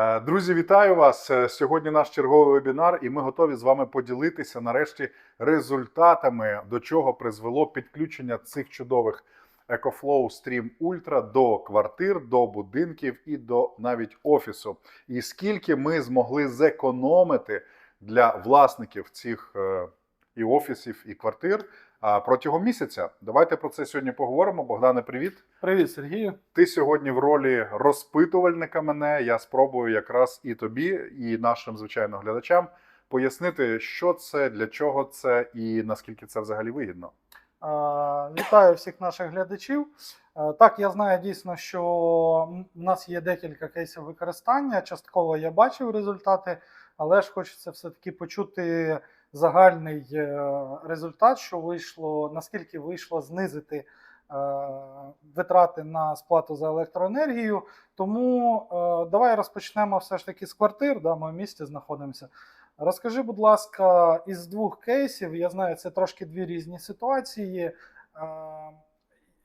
Е, Друзі, вітаю вас! Е, Сьогодні наш черговий вебінар, і ми готові з вами поділитися нарешті результатами, до чого призвело підключення цих чудових EcoFlow Stream Ultra до квартир, до будинків і до навіть офісу. І скільки ми змогли зекономити для власників цих е, і офісів, і квартир протягом місяця. Давайте про це сьогодні поговоримо. Богдане, привіт. Привіт, Сергію. Ти сьогодні в ролі розпитувальника мене. Я спробую якраз і тобі, і нашим звичайно глядачам пояснити, що це, для чого це і наскільки це взагалі вигідно. Вітаю всіх наших глядачів. Так, я знаю дійсно, що у нас є декілька кейсів використання. Частково я бачив результати, але ж хочеться все-таки почути загальний е, результат, що вийшло, наскільки вийшло знизити е, витрати на сплату за електроенергію. Тому е, давай розпочнемо все ж таки з квартир. Да, ми в місті знаходимося. Розкажи, будь ласка, із двох кейсів, я знаю, це трошки дві різні ситуації.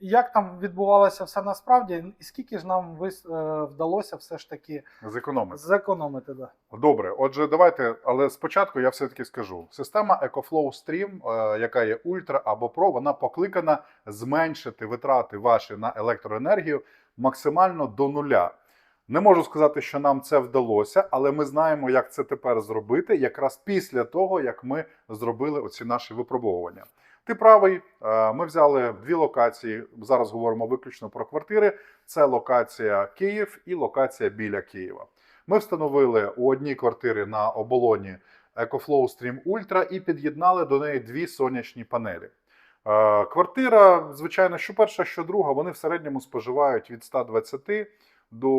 Як там відбувалося все насправді, і скільки ж нам вис- е, вдалося все ж таки Зекономити. зекономити? Да? Добре, отже, давайте, але спочатку я все-таки скажу: система EcoFlow Stream, е, яка є Ultra або Pro, вона покликана зменшити витрати ваші на електроенергію максимально до нуля. Не можу сказати, що нам це вдалося, але ми знаємо, як це тепер зробити, якраз після того, як ми зробили оці наші випробовування. Ти правий, е, ми взяли дві локації. Зараз говоримо виключно про квартири. Це локація Київ і локація біля Києва. Ми встановили у одній квартирі на оболоні EcoFlow Stream Ultra і під'єднали до неї дві сонячні панелі. Е, Квартира, звичайно, що перша, що друга, вони в середньому споживають від 120 до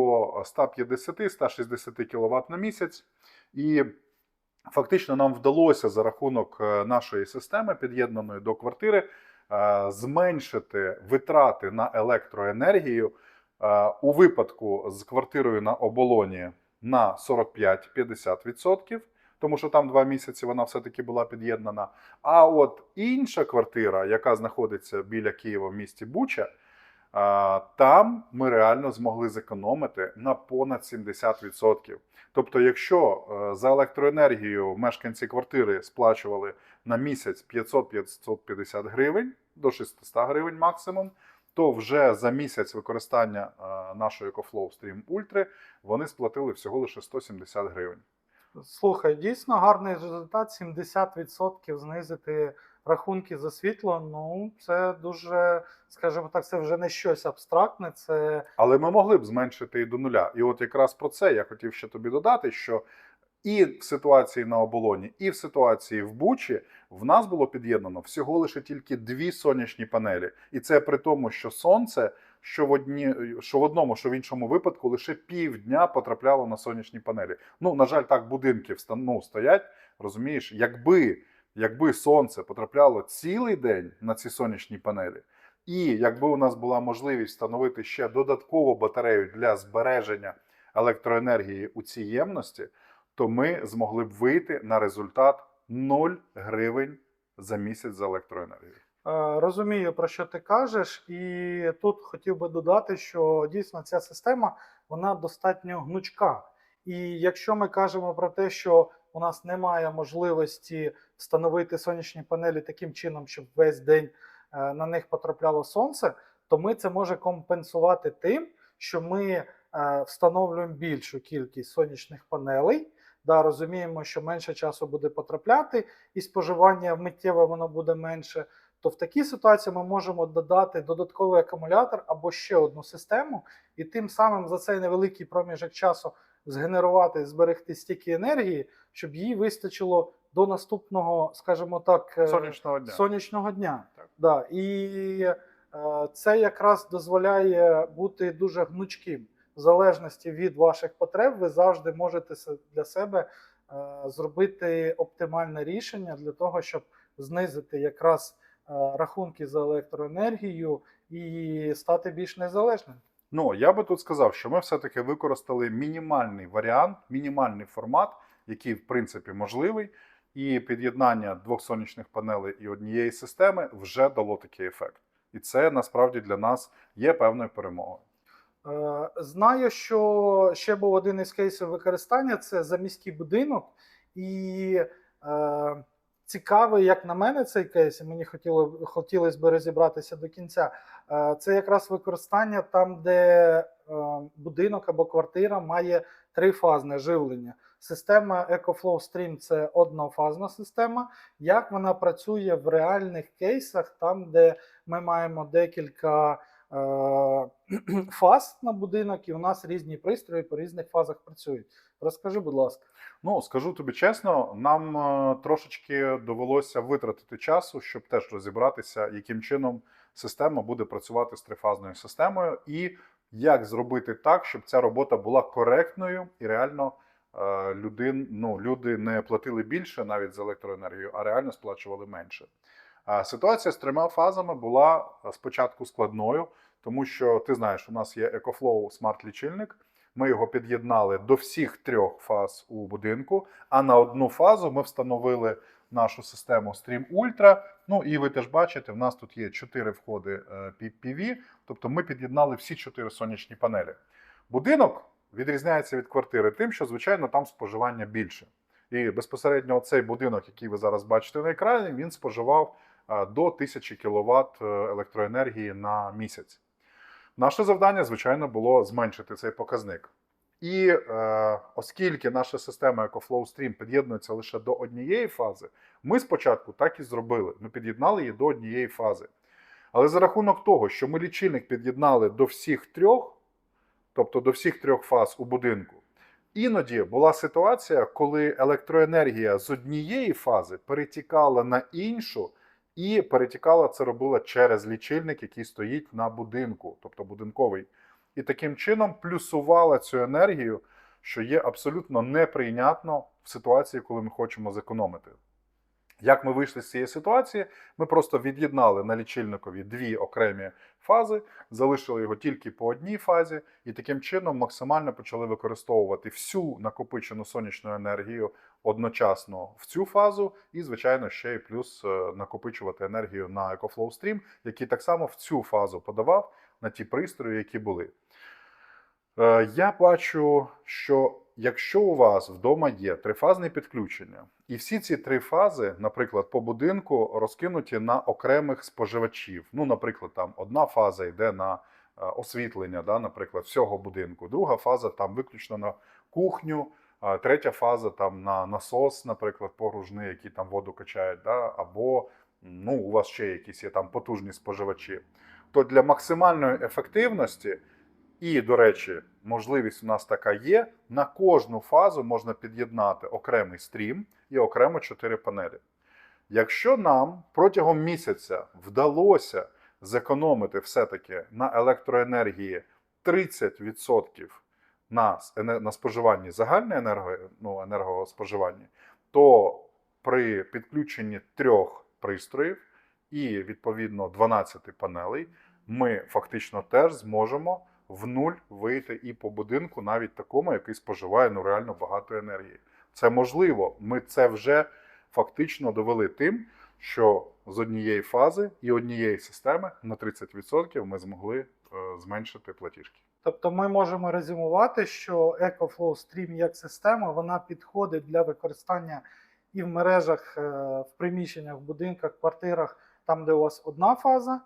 150-160 кВт на місяць. І фактично нам вдалося за рахунок е, нашої системи, під'єднаної до квартири, е, зменшити витрати на електроенергію е, у випадку з квартирою на оболоні на 45-50%, тому що там два місяці вона все-таки була під'єднана. А от інша квартира, яка знаходиться біля Києва в місті Буча, там ми реально змогли зекономити на понад 70%. Тобто, якщо е, за електроенергію мешканці квартири сплачували на місяць 500-550 гривень до 600 гривень максимум, то вже за місяць використання е, нашої EcoFlow Stream Ultra вони сплатили всього лише 170 гривень. Слухай, дійсно гарний результат 70% знизити рахунки за світло. Ну, це дуже, скажімо так, це вже не щось абстрактне. Це Але ми могли б зменшити і до нуля. І от якраз про це я хотів ще тобі додати, що і в ситуації на оболоні, і в ситуації в Бучі в нас було під'єднано всього лише тільки дві сонячні панелі. І це при тому, що сонце, що в одні, що в одному, що в іншому випадку, лише півдня потрапляло на сонячні панелі. Ну, на жаль, так будинки встан- ну, стоять. Розумієш, якби, якби сонце потрапляло цілий день на ці сонячні панелі. І якби у нас була можливість встановити ще додаткову батарею для збереження електроенергії у цій ємності, то ми змогли б вийти на результат 0 гривень за місяць за електроенергію. Е, Розумію, про що ти кажеш, і тут хотів би додати, що дійсно ця система вона достатньо гнучка. І якщо ми кажемо про те, що у нас немає можливості встановити сонячні панелі таким чином, щоб весь день е, на них потрапляло сонце, то ми це може компенсувати тим, що ми е, встановлюємо більшу кількість сонячних панелей. Да, розуміємо, що менше часу буде потрапляти, і споживання миттєво воно буде менше то в такій ситуації ми можемо додати додатковий акумулятор або ще одну систему, і тим самим за цей невеликий проміжок часу згенерувати, зберегти стільки енергії, щоб їй вистачило до наступного, скажімо так, е, Сонячного дня. сонячного дня. Так. Да. І е, це якраз дозволяє бути дуже гнучким. В залежності від ваших потреб, ви завжди можете для себе е, зробити оптимальне рішення для того, щоб знизити якраз е, рахунки за електроенергію і стати більш незалежним. Ну, я би тут сказав, що ми все-таки використали мінімальний варіант, мінімальний формат, який в принципі можливий, і під'єднання двох сонячних панелей і однієї системи вже дало такий ефект. І це насправді для нас є певною перемогою. Е, Знаю, що ще був один із кейсів використання це за міський будинок, і е, цікавий, як на мене, цей кейс, і мені хотіло, хотілося б розібратися до кінця. Е, це якраз використання там, де будинок або квартира має трифазне живлення. Система EcoFlow Stream це однофазна система. Як вона працює в реальних кейсах, там, де ми маємо декілька е, фаз на будинок, і у нас різні пристрої по різних фазах працюють. Розкажи, будь ласка. Ну, скажу тобі чесно, нам е, трошечки довелося витратити часу, щоб теж розібратися, яким чином система буде працювати з трифазною системою, і як зробити так, щоб ця робота була коректною і реально е, людин, ну, люди не платили більше навіть за електроенергію, а реально сплачували менше. Ситуація з трьома фазами була е, спочатку складною, тому що ти знаєш, у нас є EcoFlow смарт-лічильник. Ми його під'єднали до всіх трьох фаз у будинку, а на одну фазу ми встановили нашу систему Stream Ultra. Ну і ви теж бачите, в нас тут є чотири входи е, PV, тобто ми під'єднали всі чотири сонячні панелі. Будинок відрізняється від квартири тим, що, звичайно, там споживання більше. І безпосередньо цей будинок, який ви зараз бачите на екрані, він споживав е, до 1000 кВт електроенергії на місяць. Наше завдання, звичайно, було зменшити цей показник. І е, оскільки наша система EcoFlow під'єднується лише до однієї фази, ми спочатку так і зробили. Ми під'єднали її до однієї фази. Але за рахунок того, що ми лічильник під'єднали до всіх трьох, тобто до всіх трьох фаз у будинку, іноді була ситуація, коли електроенергія з однієї фази перетікала на іншу, і перетікала це робила через лічильник, який стоїть на будинку, тобто будинковий. І таким чином плюсувала цю енергію, що є абсолютно неприйнятно в ситуації, коли ми хочемо зекономити. Як ми вийшли з цієї ситуації? Ми просто від'єднали на лічильникові дві окремі фази, залишили його тільки по одній фазі, і таким чином максимально почали використовувати всю накопичену сонячну енергію одночасно в цю фазу, і, звичайно, ще й плюс е, накопичувати енергію на EcoFlow Stream, який так само в цю фазу подавав на ті пристрої, які були. Е, Я бачу, що якщо у вас вдома є трифазне підключення, і всі ці три фази, наприклад, по будинку розкинуті на окремих споживачів. Ну, наприклад, там одна фаза йде на е, освітлення, да, наприклад, всього будинку, друга фаза там виключно на кухню, третя фаза там на насос, наприклад, погружний, який там воду качають, да, або ну, у вас ще якісь є там потужні споживачі. То для максимальної ефективності і, до речі, можливість у нас така є. На кожну фазу можна під'єднати окремий стрім і окремо 4 панелі. Якщо нам протягом місяця вдалося зекономити все-таки на електроенергії 30% на, на споживанні загальне енерго, ну, енергоспоживання, то при підключенні трьох пристроїв і відповідно 12 панелей ми фактично теж зможемо в нуль вийти і по будинку, навіть такому, який споживає ну реально багато енергії. Це можливо. Ми це вже фактично довели тим, що з однієї фази і однієї системи на 30% ми змогли е, зменшити платіжки. Тобто ми можемо резюмувати, що EcoFlow Stream як система вона підходить для використання і в мережах, е, в приміщеннях, в будинках, квартирах, там, де у вас одна фаза,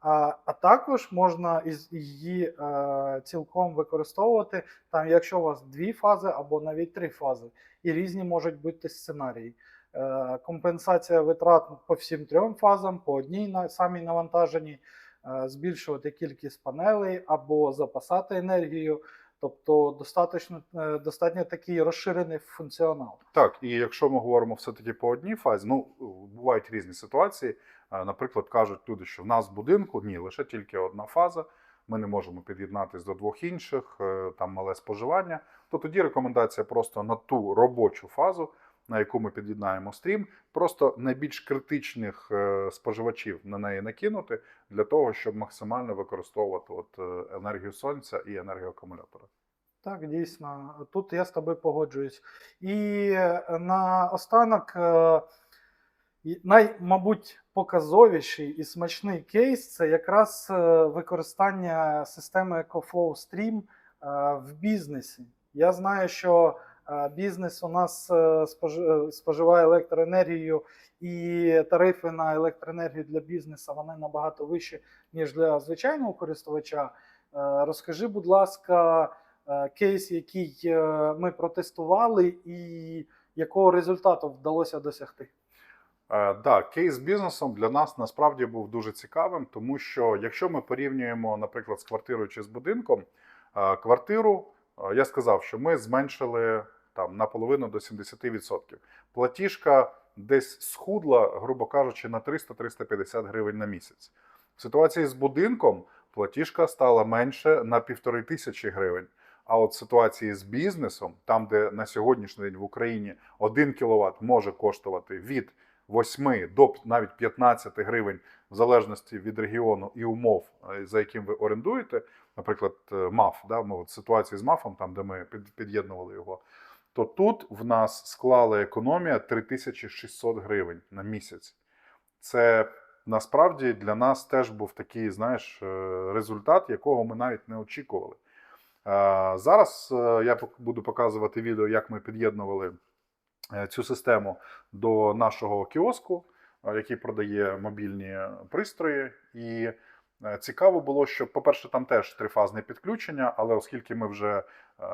а, а також можна її е, цілком використовувати, там, якщо у вас дві фази або навіть три фази, і різні можуть бути сценарії. Е, Компенсація витрат по всім трьом фазам, по одній на- самій навантаженій, е, збільшувати кількість панелей або запасати енергію. Тобто достатньо, е, достатньо такий розширений функціонал. Так, і якщо ми говоримо все-таки по одній фазі, ну бувають різні ситуації. Е, Наприклад, кажуть люди, що в нас в будинку ні, лише тільки одна фаза. Ми не можемо під'єднатись до двох інших, е, там мале споживання. То тоді рекомендація просто на ту робочу фазу, на яку ми під'єднаємо стрім, просто найбільш критичних е, споживачів на неї накинути для того, щоб максимально використовувати от енергію сонця і енергію акумулятора. Так, дійсно, тут я з тобою погоджуюсь. І на останок І най, мабуть, показовіший і смачний кейс це якраз е, використання системи EcoFlow Stream е, в бізнесі. Я знаю, що е, бізнес у нас спожи- споживає електроенергію, і тарифи на електроенергію для бізнесу вони набагато вищі, ніж для звичайного користувача. Розкажи, будь ласка, кейс, який ми протестували, і якого результату вдалося досягти. Е, Да, кейс з бізнесом для нас насправді був дуже цікавим, тому що якщо ми порівнюємо, наприклад, з квартирою чи з будинком, е, квартиру е, я сказав, що ми зменшили там наполовину до 70%. Платіжка десь схудла, грубо кажучи, на 300-350 гривень на місяць. В ситуації з будинком платіжка стала менше на півтори тисячі гривень. А от ситуації з бізнесом, там, де на сьогоднішній день в Україні 1 кВт може коштувати від 8 до навіть 15 гривень, в залежності від регіону і умов, е, за яким ви орендуєте, наприклад, е, МАФ, да, ми от ситуації з МАФом, там де ми під- під'єднували його, то тут в нас склала економія 3600 гривень на місяць. Це насправді для нас теж був такий, знаєш, е, результат, якого ми навіть не очікували. Зараз я буду показувати відео, як ми під'єднували цю систему до нашого кіоску, е, який продає мобільні пристрої. І е, цікаво було, що, по-перше, там теж трифазне підключення, але оскільки ми вже е,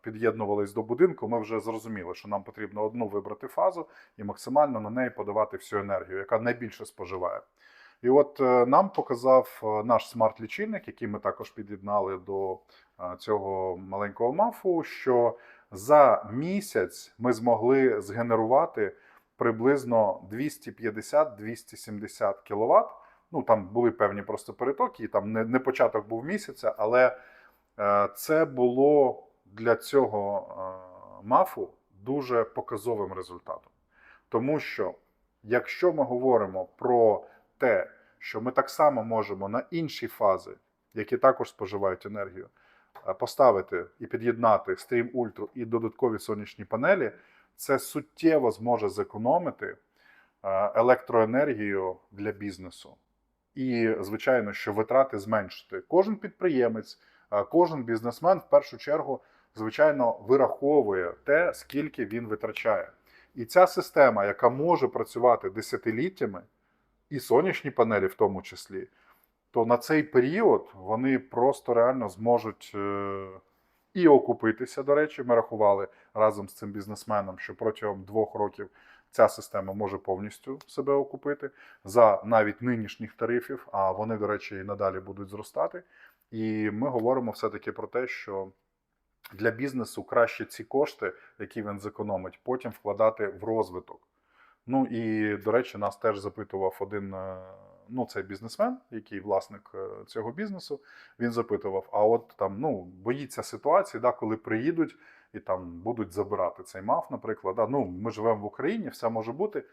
під'єднувались до будинку, ми вже зрозуміли, що нам потрібно одну вибрати фазу і максимально на неї подавати всю енергію, яка найбільше споживає. І от е, нам показав е, наш смарт-лічильник, який ми також під'єднали до е, цього маленького мафу, що за місяць ми змогли згенерувати приблизно 250-270 кВт. Ну там були певні просто перетоки, і там не, не початок був місяця, але е, це було для цього е, мафу дуже показовим результатом. Тому що якщо ми говоримо про те, що ми так само можемо на інші фази, які також споживають енергію, поставити і під'єднати стрім ультру і додаткові сонячні панелі, це суттєво зможе зекономити е, електроенергію для бізнесу. І, звичайно, що витрати зменшити. Кожен підприємець, е, кожен бізнесмен в першу чергу, звичайно, вираховує те, скільки він витрачає. І ця система, яка може працювати десятиліттями, і сонячні панелі в тому числі, то на цей період вони просто реально зможуть е, і окупитися. До речі, ми рахували разом з цим бізнесменом, що протягом двох років ця система може повністю себе окупити за навіть нинішніх тарифів, а вони, до речі, і надалі будуть зростати. І ми говоримо все-таки про те, що для бізнесу краще ці кошти, які він зекономить, потім вкладати в розвиток. Ну і до речі, нас теж запитував один е, ну, цей бізнесмен, який власник е, цього бізнесу. Він запитував: а от там ну боїться ситуації, да, коли приїдуть і там будуть забирати цей МАФ, наприклад. Да, ну ми живемо в Україні, все може бути.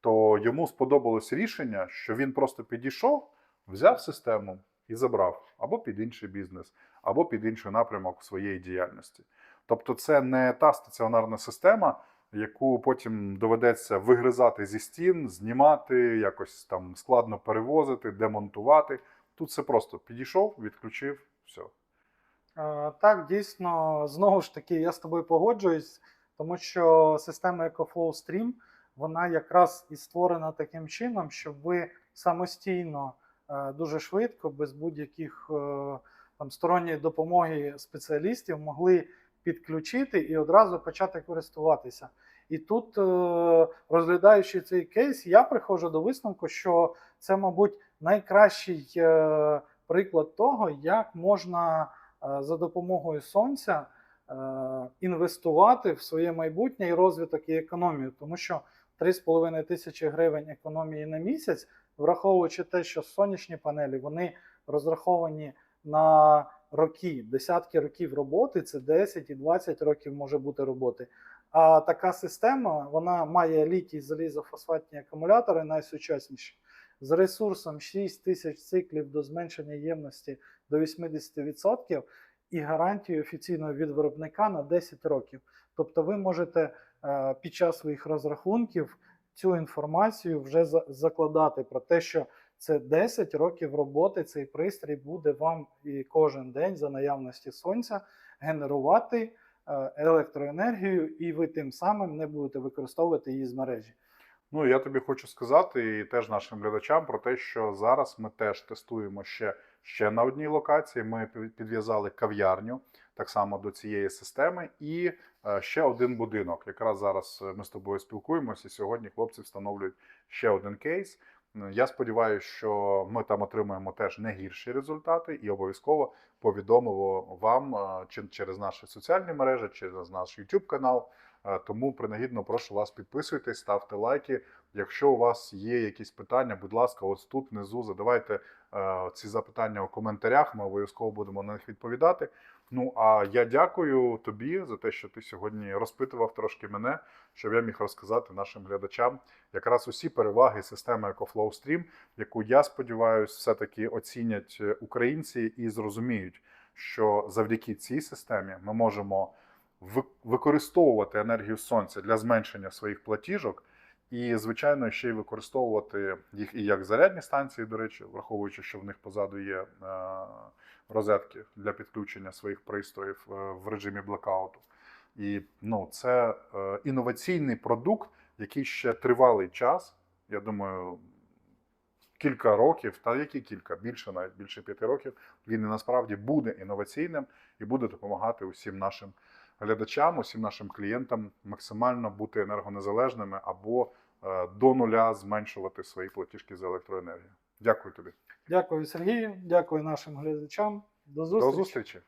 То йому сподобалось рішення, що він просто підійшов, взяв систему і забрав або під інший бізнес, або під інший напрямок своєї діяльності. Тобто, це не та стаціонарна система, яку потім доведеться вигризати зі стін, знімати, якось там складно перевозити, демонтувати. Тут все просто підійшов, відключив, все. Е, Так, дійсно, знову ж таки, я з тобою погоджуюсь, тому що система EcoFlow Stream, вона якраз і створена таким чином, щоб ви самостійно е, дуже швидко, без будь-яких е, там сторонньої допомоги спеціалістів, могли підключити і одразу почати користуватися. І тут, е, розглядаючи цей кейс, я приходжу до висновку, що це, мабуть, найкращий е, приклад того, як можна е, за допомогою сонця інвестувати в своє майбутнє і розвиток і економію, тому що 3,5 тисячі гривень економії на місяць, враховуючи те, що сонячні панелі вони розраховані на роки, десятки років роботи, це 10 і 20 років може бути роботи. А така система вона має літій залізофосфатні акумулятори найсучасніші з ресурсом 6 тисяч циклів до зменшення ємності до 80% і гарантією офіційно від виробника на 10 років. Тобто ви можете е, під час своїх розрахунків цю інформацію вже закладати про те, що це 10 років роботи. Цей пристрій буде вам і кожен день за наявності сонця генерувати е, електроенергію, і ви тим самим не будете використовувати її з мережі. Ну, я тобі хочу сказати і теж нашим глядачам про те, що зараз ми теж тестуємо ще, ще на одній локації. Ми підв'язали кав'ярню так само до цієї системи, і е, ще один будинок. Якраз зараз е, ми з тобою спілкуємося. Сьогодні хлопці встановлюють ще один кейс. Е, Я сподіваюся, що ми там отримаємо теж не гірші результати, і обов'язково повідомимо вам е, чи через наші соціальні мережі, через наш YouTube канал. Е, Тому принагідно прошу вас підписуйтесь, ставте лайки. Якщо у вас є якісь питання, будь ласка, ось тут внизу задавайте ці запитання у коментарях. Ми обов'язково будемо на них відповідати. Ну а я дякую тобі за те, що ти сьогодні розпитував трошки мене, щоб я міг розказати нашим глядачам якраз усі переваги системи EcoFlow яку я сподіваюся, все-таки оцінять е, українці і зрозуміють, що завдяки цій системі ми можемо використовувати енергію сонця для зменшення своїх платіжок, і, звичайно, ще й використовувати їх і як зарядні станції, до речі, враховуючи, що в них позаду є е, розетки для підключення своїх пристроїв е, в режимі блекауту. І ну, це е, інноваційний продукт, який ще тривалий час. Я думаю, кілька років, та які кілька, більше навіть більше п'яти років, він і насправді буде інноваційним і буде допомагати усім нашим глядачам, усім нашим клієнтам максимально бути енергонезалежними або до нуля зменшувати свої платіжки за електроенергію. Дякую тобі. Дякую, Сергію. Дякую нашим глядачам. До зустрічі. До зустрічі.